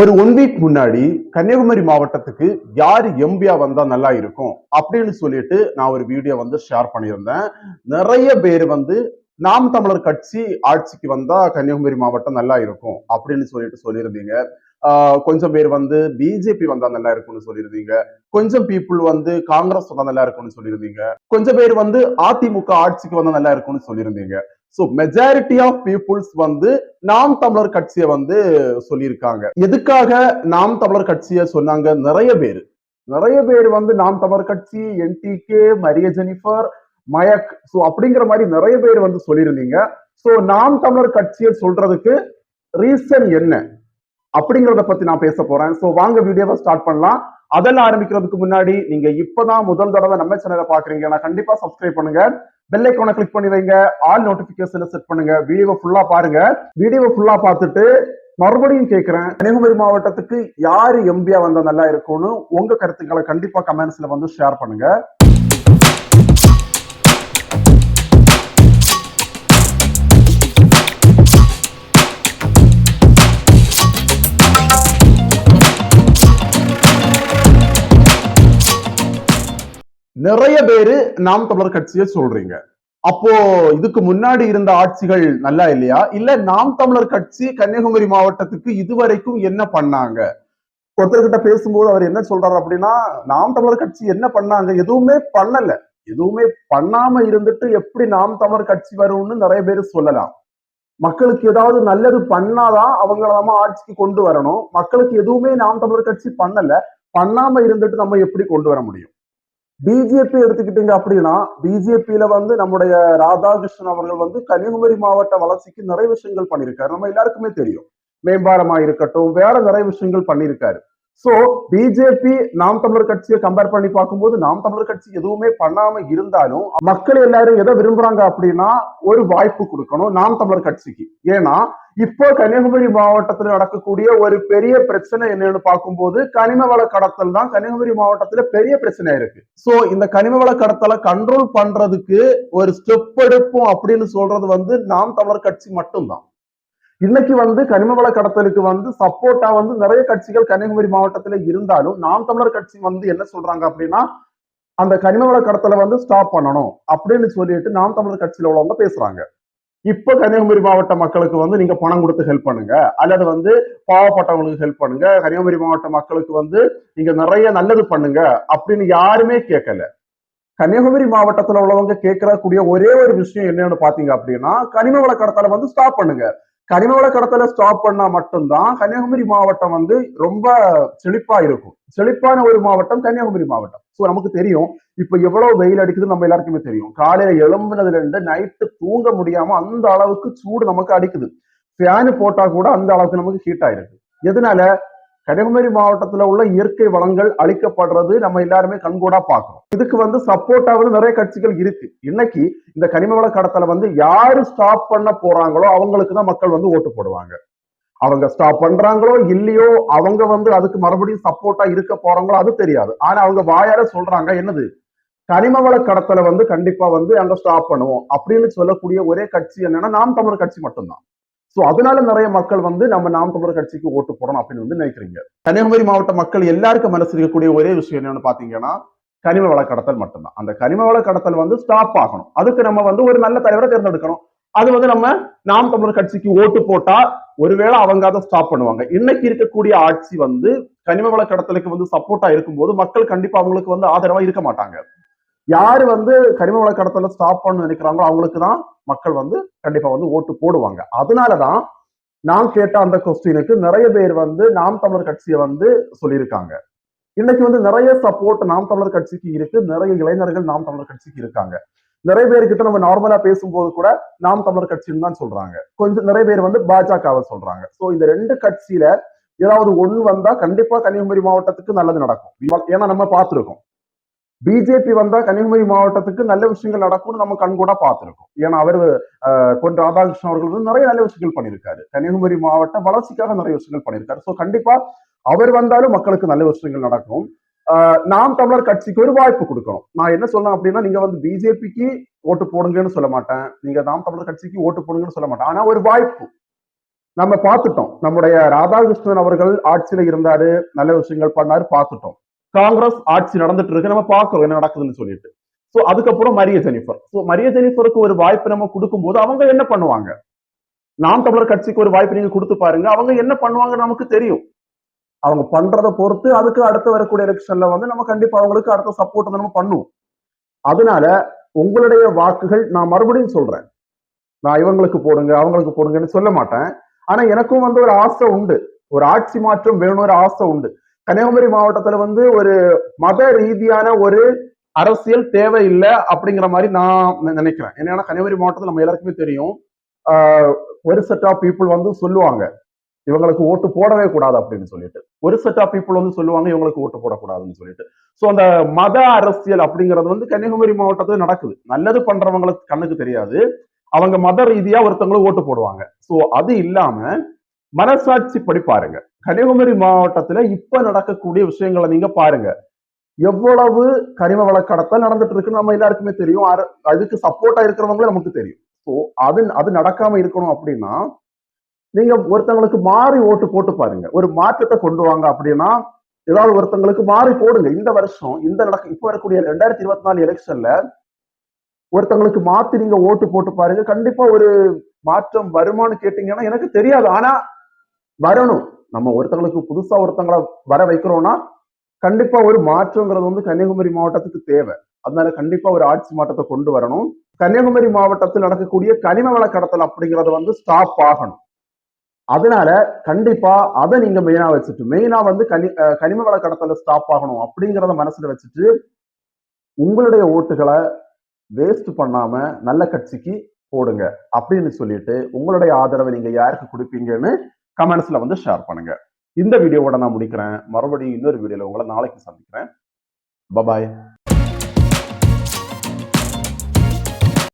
ஒரு one week முன்னாடி கன்னியாகுமரி மாவட்டத்துக்கு யார் எம்பியா வந்தா நல்லா இருக்கும் அப்படின்னு சொல்லிட்டு நான் ஒரு வீடியோ வந்து ஷேர் பண்ணியிருந்தேன். நிறைய பேர் வந்து நாம் தமிழர் கட்சி ஆட்சிக்கு வந்தா கன்னியாகுமரி மாவட்டம் நல்லா இருக்கும் அப்படின்னு சொல்லிட்டு சொல்லியிருந்தீங்க. கொஞ்சம் பேர் வந்து பிஜேபி வந்தா நல்லா இருக்கும்னு சொல்லியிருந்தீங்க. கொஞ்சம் பீப்புள் வந்து காங்கிரஸ் வந்தா நல்லா இருக்கும்னு சொல்லியிருந்தீங்க. கொஞ்சம் பேர் வந்து அதிமுக ஆட்சிக்கு வந்தா நல்லா இருக்கும்னு சொல்லியிருந்தீங்க. ஸோ மெஜாரிட்டி ஆஃப் பீப்புள்ஸ் வந்து நாம் தமிழர் கட்சியை வந்து சொல்லியிருக்காங்க. எதுக்காக நாம் தமிழர் கட்சியை சொன்னாங்க? நிறைய பேர். நிறைய பேர் வந்து நாம் தமிழர் கட்சி என்டிகே மரிய ஜெனிஃபர் மயக். ஸோ அப்படிங்கிற மாதிரி நிறைய பேர் வந்து சொல்லியிருந்தீங்க. ஸோ நாம் தமிழர் கட்சியை சொல்றதுக்கு ரீசன் என்ன? அப்படிங்கிறத பத்தி நான் பேச போறேன். ஸோ வாங்க வீடியோவை ஸ்டார்ட் பண்ணலாம். அதெல்லாம் ஆரம்பிக்கிறதுக்கு முன்னாடி நீங்க இப்பதான் முதல் தடவை நம்ம சேனலை பாக்குறீங்கன்னா கண்டிப்பா சப்ஸ்கிரைப் பண்ணுங்க. பெல் ஐக்கானை கிளிக் பண்ணி வைங்க. ஆல் நோட்டிபிகேஷன் செட் பண்ணுங்க. வீடியோ ஃபுல்லா பாருங்க. வீடியோ ஃபுல்லா பார்த்துட்டு மறுபடியும் கேட்கிறேன் கன்னியாகுமரி மாவட்டத்துக்கு யாரு எம்பியா வந்தா நல்லா இருக்கும்னு உங்க கருத்துக்களை கண்டிப்பா கமெண்ட்ஸ்ல வந்து ஷேர் பண்ணுங்க. நிறைய பேரு நாம் தமிழர் கட்சியை சொல்றீங்க. அப்போ இதுக்கு முன்னாடி இருந்த ஆட்சிகள் நல்லா இல்லையா? இல்ல நாம் தமிழர் கட்சி கன்னியாகுமரி மாவட்டத்துக்கு இதுவரைக்கும் என்ன பண்ணாங்க? ஒருத்தர்கிட்ட பேசும்போது அவர் என்ன சொல்றாரு அப்படின்னா நாம் தமிழர் கட்சி என்ன பண்ணாங்க? எதுவுமே பண்ணல. எதுவுமே பண்ணாம இருந்துட்டு எப்படி நாம் தமிழர் கட்சி வரும்னு நிறைய பேர் சொல்லலாம். மக்களுக்கு ஏதாவது நல்லது பண்ணாதான் அவங்கள நம்ம ஆட்சிக்கு கொண்டு வரணும். மக்களுக்கு எதுவுமே நாம் தமிழர் கட்சி பண்ணல. பண்ணாம இருந்துட்டு நம்ம எப்படி கொண்டு வர முடியும்? பிஜேபி எடுத்துக்கிட்டீங்க அப்படின்னா பிஜேபியில வந்து நம்முடைய ராதாகிருஷ்ணன் அவர்கள் வந்து கன்னியாகுமரி மாவட்ட வளர்ச்சிக்கு நிறைய விஷயங்கள் பண்ணியிருக்காரு. நம்ம எல்லாருக்குமே தெரியும். மேம்பாலமா இருக்கட்டும் வேற நிறைய விஷயங்கள் பண்ணியிருக்காரு. சோ பிஜேபி நாம் தமிழர் கட்சியை கம்பேர் பண்ணி பார்க்கும்போது நாம் தமிழர் கட்சி எதுவுமே பண்ணாம இருந்தாலும் மக்கள் எல்லாரும் எதை விரும்புறாங்க அப்படின்னா ஒரு வாய்ப்பு கொடுக்கணும் நாம் தமிழர் கட்சிக்கு. ஏன்னா இப்போ கன்னியாகுமரி மாவட்டத்தில் நடக்கக்கூடிய ஒரு பெரிய பிரச்சனை என்னன்னு பார்க்கும்போது கனிம வள கடத்தல் தான் கன்னியாகுமரி மாவட்டத்துல பெரிய பிரச்சனை இருக்கு. சோ இந்த கனிம வள கடத்தலை கண்ட்ரோல் பண்றதுக்கு ஒரு ஸ்டெப் எடுப்போம் அப்படின்னு சொல்றது வந்து நாம் தமிழர் கட்சி மட்டும்தான். இன்னைக்கு வந்து கனிம வள கடத்தலுக்கு வந்து சப்போர்ட்டா வந்து நிறைய கட்சிகள் கன்னியாகுமரி மாவட்டத்துல இருந்தாலும் நாம் தமிழர் கட்சி வந்து என்ன சொல்றாங்க அப்படின்னா அந்த கனிம வள கடத்தலை வந்து ஸ்டாப் பண்ணணும் அப்படின்னு சொல்லிட்டு நாம் தமிழர் கட்சியில உள்ளவங்க பேசுறாங்க. இப்ப கன்னியாகுமரி மாவட்ட மக்களுக்கு வந்து நீங்க பணம் கொடுத்து ஹெல்ப் பண்ணுங்க. அல்லது வந்து பாவப்பட்டவங்களுக்கு ஹெல்ப் பண்ணுங்க. கன்னியாகுமரி மாவட்ட மக்களுக்கு வந்து நீங்க நிறைய நல்லது பண்ணுங்க அப்படின்னு யாருமே கேட்கல. கன்னியாகுமரி மாவட்டத்துல உள்ளவங்க கேட்கக்கூடிய ஒரே ஒரு விஷயம் என்னன்னு பாத்தீங்க அப்படின்னா கனிம வள கடத்தலை வந்து ஸ்டாப் பண்ணுங்க. கனிம வள கடத்தலை ஸ்டாப் பண்ணா மட்டும்தான் கன்னியாகுமரி மாவட்டம் வந்து ரொம்ப செழிப்பா இருக்கும். செழிப்பான ஒரு மாவட்டம் கன்னியாகுமரி மாவட்டம். ஸோ நமக்கு தெரியும். இப்ப எவ்வளவு வெயில் அடிக்குதுன்னு நம்ம எல்லாருக்குமே தெரியும். காலையில எழும்புனதுல இருந்து நைட்டு தூங்க முடியாம அந்த அளவுக்கு சூடு நமக்கு அடிக்குது. ஃபேனு போட்டா கூட அந்த அளவுக்கு நமக்கு ஹீட் ஆயிருக்கு. எதனால? கன்னியாகுமரி மாவட்டத்துல உள்ள இயற்கை வளங்கள் அழிக்கப்படுறது நம்ம எல்லாருமே கண்கூடா பார்க்கிறோம். இதுக்கு வந்து சப்போர்ட்டாவது நிறைய கட்சிகள் இருக்கு. இன்னைக்கு இந்த கனிம வள கடத்தலை வந்து யாரு ஸ்டாப் பண்ண போறாங்களோ அவங்களுக்கு தான் மக்கள் வந்து ஓட்டு போடுவாங்க. அவங்க ஸ்டாப் பண்றாங்களோ இல்லையோ அவங்க வந்து அதுக்கு மறுபடியும் சப்போர்ட்டா இருக்க போறாங்களோ அது தெரியாது. ஆனா அவங்க வாயால சொல்றாங்க என்னது? கனிம வள கடத்தலை வந்து கண்டிப்பா வந்து அங்க ஸ்டாப் பண்ணுவோம் அப்படின்னு சொல்லக்கூடிய ஒரே கட்சி என்னன்னா நாம் தமிழர் கட்சி மட்டும்தான். சோ அதனால நிறைய மக்கள் வந்து நம்ம நாம் தமிழர் கட்சிக்கு ஓட்டு போடணும் அப்படின்னு வந்து நினைக்கிறீங்க. கன்னியாகுமரி மாவட்ட மக்கள் எல்லாருக்கும் மனசு இருக்கக்கூடிய ஒரே விஷயம் என்னன்னு பாத்தீங்கன்னா கனிம வள கடத்தல் மட்டும்தான். அந்த கனிம வள கடத்தல் வந்து ஸ்டாப் ஆகணும். அதுக்கு நம்ம வந்து ஒரு நல்ல தலைவரை தேர்ந்தெடுக்கணும். அது வந்து நம்ம நாம் தமிழர் கட்சிக்கு ஓட்டு போட்டா ஒருவேளை அவங்க அதை ஸ்டாப் பண்ணுவாங்க. இன்னைக்கு இருக்கக்கூடிய ஆட்சி வந்து கனிம வள கடத்தலுக்கு வந்து சப்போர்ட்டா இருக்கும்போது மக்கள் கண்டிப்பா அவங்களுக்கு வந்து ஆதரவா இருக்க மாட்டாங்க. யாரு வந்து கனிம வள கடத்தல ஸ்டாப் பண்ண நினைக்கிறாங்களோ அவங்களுக்கு தான் மக்கள் வந்து கண்டிப்பா வந்து ஓட்டு போடுவாங்க. அதனாலதான் நான் கேட்ட அந்த கொஸ்டினுக்கு நிறைய பேர் வந்து நாம் தமிழர் கட்சியை வந்து சொல்லியிருக்காங்க. இன்னைக்கு வந்து நிறைய சப்போர்ட் நாம் தமிழர் கட்சிக்கு இருக்கு. நிறைய இளைஞர்கள் நாம் தமிழர் கட்சிக்கு இருக்காங்க. நிறைய பேர்கிட்ட நம்ம நார்மலா பேசும்போது கூட நாம் தமிழர் கட்சின்னு தான் சொல்றாங்க. கொஞ்சம் நிறைய பேர் வந்து பாஜகவை சொல்றாங்க. சோ இந்த ரெண்டு கட்சியில ஏதாவது ஒண்ணு வந்தா கண்டிப்பா கன்னியாகுமரி மாவட்டத்துக்கு நல்லது நடக்கும். ஏன்னா நம்ம பார்த்துருக்கோம். பிஜேபி வந்தா கன்னியாகுமரி மாவட்டத்துக்கு நல்ல விஷயங்கள் நடக்கும்னு நம்ம கண் கூட ஏன்னா அவர் பொன் ராதாகிருஷ்ணன் அவர்கள் வந்து நிறைய நல்ல விஷயங்கள் பண்ணியிருக்காரு. கன்னியாகுமரி மாவட்ட வளர்ச்சிக்காக நிறைய விஷயங்கள் பண்ணியிருக்காரு. ஸோ கண்டிப்பா அவர் வந்தாலும் மக்களுக்கு நல்ல விஷயங்கள் நடக்கும். நாம் தமிழர் கட்சிக்கு ஒரு வாய்ப்பு கொடுக்கணும். நான் என்ன சொல்றேன் அப்படின்னா நீங்க வந்து பிஜேபிக்கு ஓட்டு போடுங்கன்னு சொல்ல மாட்டேன். நீங்க நாம் தமிழர் கட்சிக்கு ஓட்டு போடுங்கன்னு சொல்ல மாட்டேன். ஆனா ஒரு வாய்ப்பு. நம்ம பார்த்துட்டோம். நம்முடைய ராதாகிருஷ்ணன் அவர்கள் ஆட்சியில இருந்தாரு நல்ல விஷயங்கள் பண்ணாரு பார்த்துட்டோம். காங்கிரஸ் ஆட்சி நடந்துட்டு இருக்கு நம்ம பார்க்கிறோம் என்ன நடக்குதுன்னு சொல்லிட்டு. சோ அதுக்கப்புறம் மரிய ஜெனிஃபர். சோ மரிய ஜெனிஃபருக்கு ஒரு வாய்ப்பு நம்ம கொடுக்கும்போது அவங்க என்ன பண்ணுவாங்க? நாம் தமிழர் கட்சிக்கு ஒரு வாய்ப்பு நீங்க கொடுத்து பாருங்க. அவங்க என்ன பண்ணுவாங்க நமக்கு தெரியும். அவங்க பண்றதை பொறுத்து அதுக்கு அடுத்து வரக்கூடிய எலெக்ஷன்ல வந்து நம்ம கண்டிப்பா அவங்களுக்கு அடுத்த சப்போர்ட் வந்து நம்ம பண்ணுவோம். அதனால உங்களுடைய வாக்குகள் நான் மறுபடியும் சொல்றேன். நான் இவங்களுக்கு போடுங்க அவங்களுக்கு போடுங்கன்னு சொல்ல மாட்டேன். ஆனா எனக்கும் வந்து ஒரு ஆசை உண்டு. ஒரு ஆட்சி மாற்றம் வேணும் ஒரு ஆசை உண்டு. கன்னியாகுமரி மாவட்டத்துல வந்து ஒரு மத ரீதியான ஒரு அரசியல் தேவை இல்லை அப்படிங்கிற மாதிரி நான் நினைக்கிறேன். ஏன்னா கன்னியாகுமரி மாவட்டத்துல நம்ம எல்லாருக்குமே தெரியும். ஆஹ் ஒரு செட் ஆஃப் பீப்புள் வந்து சொல்லுவாங்க இவங்களுக்கு ஓட்டு போடவே கூடாது அப்படின்னு சொல்லிட்டு. ஒரு செட் ஆஃப் பீப்புள் வந்து சொல்லுவாங்க இவங்களுக்கு ஓட்டு போடக்கூடாதுன்னு சொல்லிட்டு. ஸோ அந்த மத அரசியல் அப்படிங்கிறது வந்து கன்னியாகுமரி மாவட்டத்துல நடக்குது. நல்லது பண்றவங்களுக்கு கண்ணுக்கு தெரியாது. அவங்க மத ரீதியா ஒருத்தவங்களும் ஓட்டு போடுவாங்க. ஸோ அது இல்லாம மனசாட்சி படி பாருங்க. கன்னியாகுமரி மாவட்டத்துல இப்ப நடக்கக்கூடிய விஷயங்களை நீங்க பாருங்க. எவ்வளவு கனிம வள கடத்தல் நடந்துட்டு இருக்குன்னு நம்ம எல்லாருக்குமே தெரியும். அதுக்கு சப்போர்ட்டா இருக்கிறவங்களும் நமக்கு தெரியும். ஸோ அது அது நடக்காம இருக்கணும் அப்படின்னா நீங்க ஒருத்தங்களுக்கு மாறி ஓட்டு போட்டு பாருங்க. ஒரு மாற்றத்தை கொண்டு வாங்க அப்படின்னா ஏதாவது ஒருத்தங்களுக்கு மாறி போடுங்க. இந்த வருஷம் இந்த நடக்க இப்ப வரக்கூடிய ரெண்டாயிரத்தி இருபத்தி நாலு எலெக்ஷன்ல ஒருத்தங்களுக்கு மாத்தி நீங்க ஓட்டு போட்டு பாருங்க. கண்டிப்பா ஒரு மாற்றம் வருமானு கேட்டீங்கன்னா எனக்கு தெரியாது. ஆனா வரணும். நம்ம ஒருத்தங்களுக்கு புதுசா ஒருத்தங்களை வர வைக்கிறோம்னா கண்டிப்பா ஒரு மாற்றங்கிறது வந்து கன்னியாகுமரி மாவட்டத்துக்கு தேவை. அதனால கண்டிப்பா ஒரு ஆட்சி மாற்றத்தை கொண்டு வரணும். கன்னியாகுமரி மாவட்டத்தில் நடக்கக்கூடிய கனிம வள கடத்தல் அப்படிங்கறது வந்து ஸ்டாப் ஆகணும். அதனால கண்டிப்பா அதை நீங்க மெயினா வச்சுட்டு மெயினா வந்து கனி அஹ் கனிம வள கடத்தல ஸ்டாப் ஆகணும் அப்படிங்கறத மனசுல வச்சுட்டு உங்களுடைய ஓட்டுகளை வேஸ்ட் பண்ணாம நல்ல கட்சிக்கு போடுங்க அப்படின்னு சொல்லிட்டு உங்களுடைய ஆதரவை நீங்க யாருக்கு கொடுப்பீங்கன்னு கமெண்ட்ஸ்ல வந்து ஷேர் பண்ணுங்க. இந்த வீடியோவோட நான் முடிக்கிறேன். மறுபடியும் இன்னொரு வீடியோவில் உங்களை நாளைக்கு சந்திக்கிறேன். பபாய்